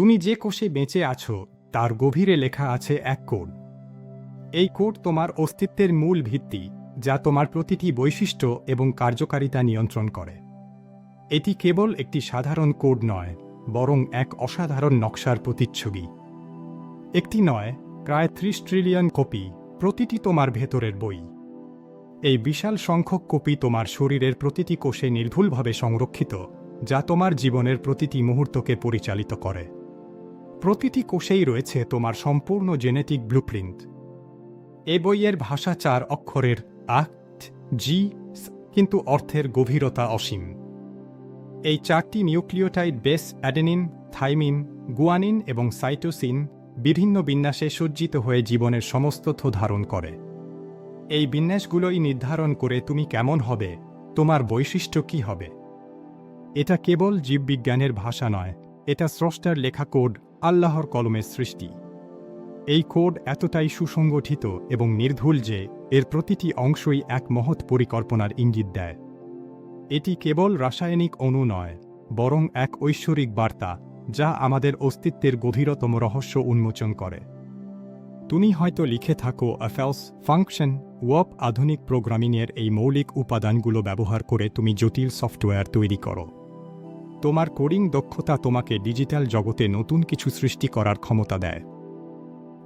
তুমি যে কোষে বেঁচে আছো, তার গভীরে লেখা আছে এক কোড। এই কোড তোমার অস্তিত্বের মূল ভিত্তি, যা তোমার প্রতিটি বৈশিষ্ট্য এবং কার্যকারিতা নিয়ন্ত্রণ করে। এটি কেবল একটি সাধারণ কোড নয়, বরং এক অসাধারণ নকশার প্রতিচ্ছবি। একটি নয়, প্রায় ত্রিশ ট্রিলিয়ন কপি, প্রতিটি তোমার ভেতরের বই। এই বিশাল সংখ্যক কপি তোমার শরীরের প্রতিটি কোষে নির্ভুলভাবে সংরক্ষিত, যা তোমার জীবনের প্রতিটি মুহূর্তকে পরিচালিত করে। প্রতিটি কোষেই রয়েছে তোমার সম্পূর্ণ জেনেটিক ব্লুপ্রিন্ট। এ বইয়ের ভাষা চার অক্ষরের আক্ট জি কিন্তু অর্থের গভীরতা অসীম। এই চারটি nucleotide base adenine, thymine, guanine এবং সাইটোসিন বিভিন্ন বিন্যাসে সজ্জিত হয়ে জীবনের সমস্ত তথ্য ধারণ করে। এই বিন্যাসগুলোই নির্ধারণ করে তুমি কেমন হবে, তোমার বৈশিষ্ট্য কি হবে। এটা কেবল জীববিজ্ঞানের ভাষা নয়, এটা স্রষ্টার লেখা কোড আল্লাহর কলমের সৃষ্টি। এই কোড এতটাই সুসংগঠিত এবং নির্ভুল যে এর প্রতিটি অংশই এক মহৎ পরিকল্পনার ইঙ্গিত দেয়। এটি কেবল রাসায়নিক অণু নয়, বরং এক ঐশ্বরিক বার্তা, যা আমাদের অস্তিত্বের গভীরতম রহস্য উন্মোচন করে। তুমি হয়তো লিখে থাকো অ্যাফেলস ফাংশন ওয়প আধুনিক প্রোগ্রামিংয়ের এই মৌলিক উপাদানগুলো ব্যবহার করে তুমি জটিল সফটওয়্যার তৈরি করো। তোমার কোডিং দক্ষতা তোমাকে ডিজিটাল জগতে নতুন কিছু সৃষ্টি করার ক্ষমতা দেয়।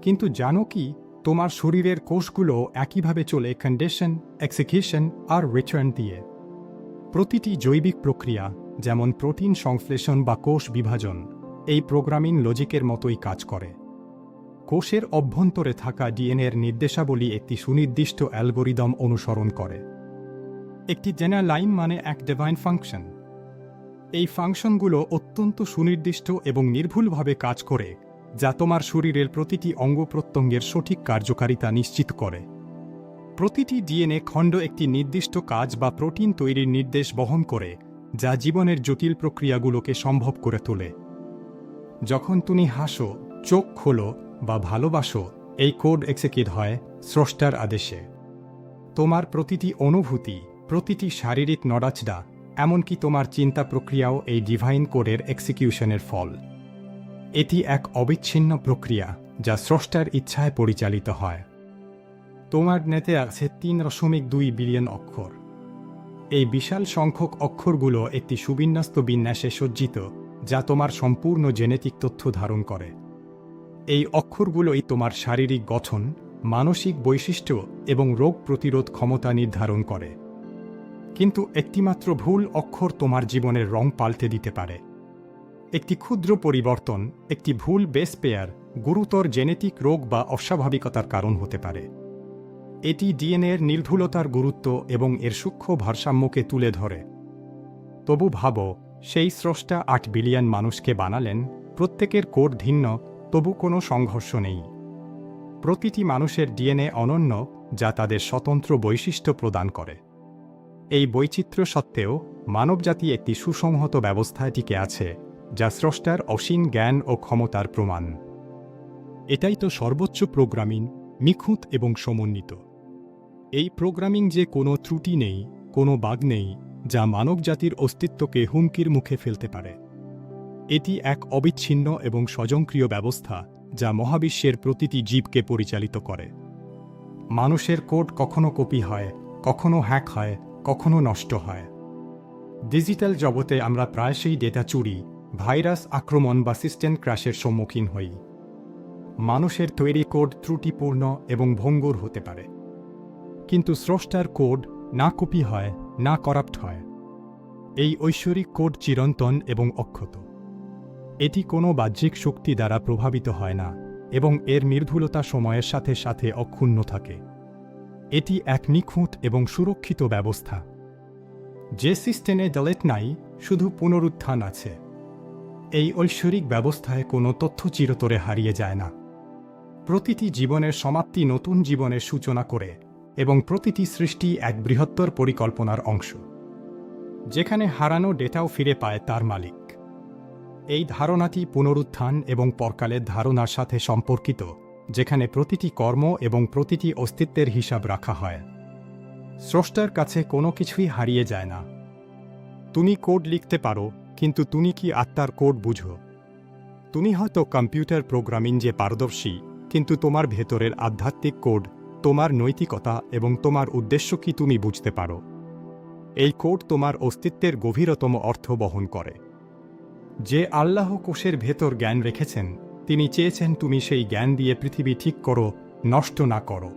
কিন্তু জানো কি, তোমার শরীরের কোষগুলো একইভাবে চলে কন্ডিশন এক্সিকিউশন আর রিটার্ন দিয়ে। প্রতিটি জৈবিক প্রক্রিয়া, যেমন প্রোটিন সংশ্লেষণ বা কোষ বিভাজন, এই প্রোগ্রামিং লজিকের মতোই কাজ করে। কোষের অভ্যন্তরে থাকা ডিএনএর নির্দেশাবলী একটি সুনির্দিষ্ট অ্যালগোরিদম অনুসরণ করে। একটি জেনার লাইন মানে এক ডিভাইন ফাংশন এই ফাংশনগুলো অত্যন্ত সুনির্দিষ্ট এবং নির্ভুলভাবে কাজ করে, যা তোমার শরীরের প্রতিটি অঙ্গ প্রত্যঙ্গের সঠিক কার্যকারিতা নিশ্চিত করে। প্রতিটি ডিএনএ খণ্ড একটি নির্দিষ্ট কাজ বা প্রোটিন তৈরির নির্দেশ বহন করে, যা জীবনের জটিল প্রক্রিয়াগুলোকে সম্ভব করে তোলে। যখন তুমি হাসো, চোখ খোলো বা ভালোবাসো, এই কোড এক্সিকিউট হয় স্রষ্টার আদেশে। তোমার প্রতিটি অনুভূতি, প্রতিটি শারীরিক নড়াচড়া এমনকি তোমার চিন্তা প্রক্রিয়াও এই ডিভাইন কোডের এক্সিকিউশনের ফল। এটি এক অবিচ্ছিন্ন প্রক্রিয়া, যা স্রষ্টার ইচ্ছায় পরিচালিত হয়। তোমার নেতে আছে তিন দশমিক দুই বিলিয়ন অক্ষর। এই বিশাল সংখ্যক অক্ষরগুলো একটি সুবিন্যস্ত বিন্যাসে সজ্জিত, যা তোমার সম্পূর্ণ জেনেটিক তথ্য ধারণ করে। এই অক্ষরগুলোই তোমার শারীরিক গঠন, মানসিক বৈশিষ্ট্য এবং রোগ প্রতিরোধ ক্ষমতা নির্ধারণ করে। কিন্তু একটিমাত্র ভুল অক্ষর তোমার জীবনের রং পাল্টে দিতে পারে। একটি ক্ষুদ্র পরিবর্তন, একটি ভুল বেস পেয়ার গুরুতর জেনেটিক রোগ বা অস্বাভাবিকতার কারণ হতে পারে। এটি ডিএনএর নির্ভুলতার গুরুত্ব এবং এর সূক্ষ্ম ভারসাম্যকে তুলে ধরে। তবু ভাবো, সেই স্রষ্টা আট বিলিয়ন মানুষকে বানালেন, প্রত্যেকের কোড ভিন্ন, তবু কোনো সংঘর্ষ নেই। প্রতিটি মানুষের ডিএনএ অনন্য, যা তাদের স্বতন্ত্র বৈশিষ্ট্য প্রদান করে। এই বৈচিত্র্য সত্ত্বেও মানবজাতি একটি সুসংহত ব্যবস্থায় টিকে আছে, যা স্রষ্টার অসীম জ্ঞান ও ক্ষমতার প্রমাণ। এটাই তো সর্বোচ্চ প্রোগ্রামিং, নিখুঁত এবং সমন্বিত। এই প্রোগ্রামিং যে কোনো ত্রুটি নেই, কোনো বাগ নেই, যা মানবজাতির অস্তিত্বকে হুমকির মুখে ফেলতে পারে। এটি এক অবিচ্ছিন্ন এবং স্বয়ংক্রিয় ব্যবস্থা, যা মহাবিশ্বের প্রতিটি জীবকে পরিচালিত করে। মানুষের কোড কখনো কপি হয়, কখনো হ্যাক হয় কখনো নষ্ট হয়। ডিজিটাল জগতে আমরা প্রায়শই ডেটা চুরি, ভাইরাস আক্রমণ বা সিস্টেম ক্র্যাশের সম্মুখীন হই। মানুষের তৈরি কোড ত্রুটিপূর্ণ এবং ভঙ্গুর হতে পারে। কিন্তু স্রষ্টার কোড না কপি হয়, না করাপ্ট হয়। এই ঐশ্বরিক কোড চিরন্তন এবং অক্ষত। এটি কোনো বাহ্যিক শক্তি দ্বারা প্রভাবিত হয় না এবং এর নির্ভুলতা সময়ের সাথে সাথে অক্ষুণ্ণ থাকে। এটি এক নিখুঁত এবং সুরক্ষিত ব্যবস্থা। যে সিস্টেমে ডলেট নাই, শুধু পুনরুত্থান আছে। এই ঐশ্বরিক ব্যবস্থায় কোনো তথ্য চিরতরে হারিয়ে যায় না। প্রতিটি জীবনের সমাপ্তি নতুন জীবনের সূচনা করে এবং প্রতিটি সৃষ্টি এক বৃহত্তর পরিকল্পনার অংশ। যেখানে হারানো ডেটাও ফিরে পায় তার মালিক। এই ধারণাটি পুনরুত্থান এবং পরকালের ধারণার সাথে সম্পর্কিত। যেখানে প্রতিটি কর্ম এবং প্রতিটি অস্তিত্বের হিসাব রাখা হয়। স্রষ্টার কাছে কোনো কিছুই হারিয়ে যায় না। তুমি কোড লিখতে পারো, কিন্তু তুমি কি আত্মার কোড বুঝো? তুমি হয়তো কম্পিউটার প্রোগ্রামিং যে পারদর্শী, কিন্তু তোমার ভেতরের আধ্যাত্মিক কোড, তোমার নৈতিকতা এবং তোমার উদ্দেশ্য কি তুমি বুঝতে পারো? এই কোড তোমার অস্তিত্বের গভীরতম অর্থ বহন করে। যে আল্লাহ কোষের ভেতর জ্ঞান রেখেছেন তিনি চেয়েছেন তুমি সেই জ্ঞান দিয়ে পৃথিবী ঠিক করো, নষ্ট না করো।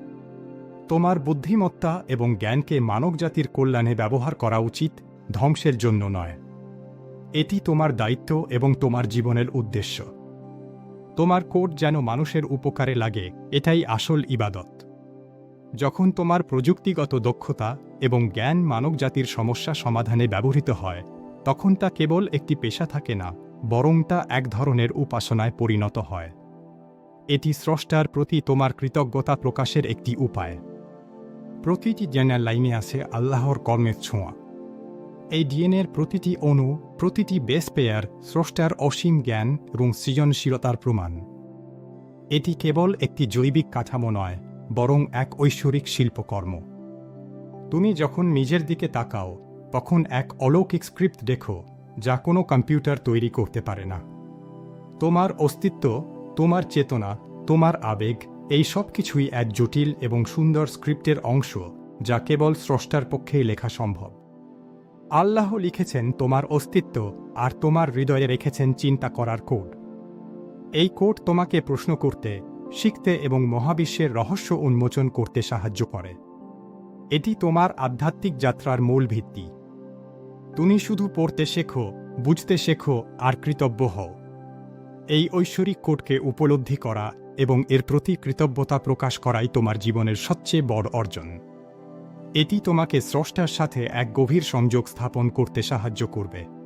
তোমার বুদ্ধিমত্তা এবং জ্ঞানকে মানবজাতির কল্যাণে ব্যবহার করা উচিত, ধ্বংসের জন্য নয়। এটি তোমার দায়িত্ব এবং তোমার জীবনের উদ্দেশ্য। তোমার কোড যেন মানুষের উপকারে লাগে, এটাই আসল ইবাদত। যখন তোমার প্রযুক্তিগত দক্ষতা এবং জ্ঞান মানবজাতির সমস্যা সমাধানে ব্যবহৃত হয়, তখন তা কেবল একটি পেশা থাকে না বরং তা এক ধরনের উপাসনায় পরিণত হয়। এটি স্রষ্টার প্রতি তোমার কৃতজ্ঞতা প্রকাশের একটি উপায়। প্রতিটি জেনার লাইনে আছে আল্লাহর কর্মের ছোঁয়া। এই ডিএনএর প্রতিটি অণু, প্রতিটি বেস পেয়ার স্রষ্টার অসীম জ্ঞান এবং সৃজনশীলতার প্রমাণ। এটি কেবল একটি জৈবিক কাঠামো নয়, বরং এক ঐশ্বরিক শিল্পকর্ম। তুমি যখন নিজের দিকে তাকাও, তখন এক অলৌকিক স্ক্রিপ্ট দেখো। যা কোনো কম্পিউটার তৈরি করতে পারে না। তোমার অস্তিত্ব, তোমার চেতনা, তোমার আবেগ, এই সব কিছুই এক জটিল এবং সুন্দর স্ক্রিপ্টের অংশ যা কেবল স্রষ্টার পক্ষেই লেখা সম্ভব। আল্লাহ লিখেছেন তোমার অস্তিত্ব আর তোমার হৃদয়ে রেখেছেন চিন্তা করার কোড। এই কোড তোমাকে প্রশ্ন করতে, শিখতে এবং মহাবিশ্বের রহস্য উন্মোচন করতে সাহায্য করে। এটি তোমার আধ্যাত্মিক যাত্রার মূল ভিত্তি। তুমি শুধু পড়তে শেখো, বুঝতে শেখো আর কৃতজ্ঞ হও। এই ঐশ্বরিক কোটকে উপলব্ধি করা এবং এর প্রতি কৃতজ্ঞতা প্রকাশ করাই তোমার জীবনের সবচেয়ে বড় অর্জন। এটি তোমাকে স্রষ্টার সাথে এক গভীর সংযোগ স্থাপন করতে সাহায্য করবে।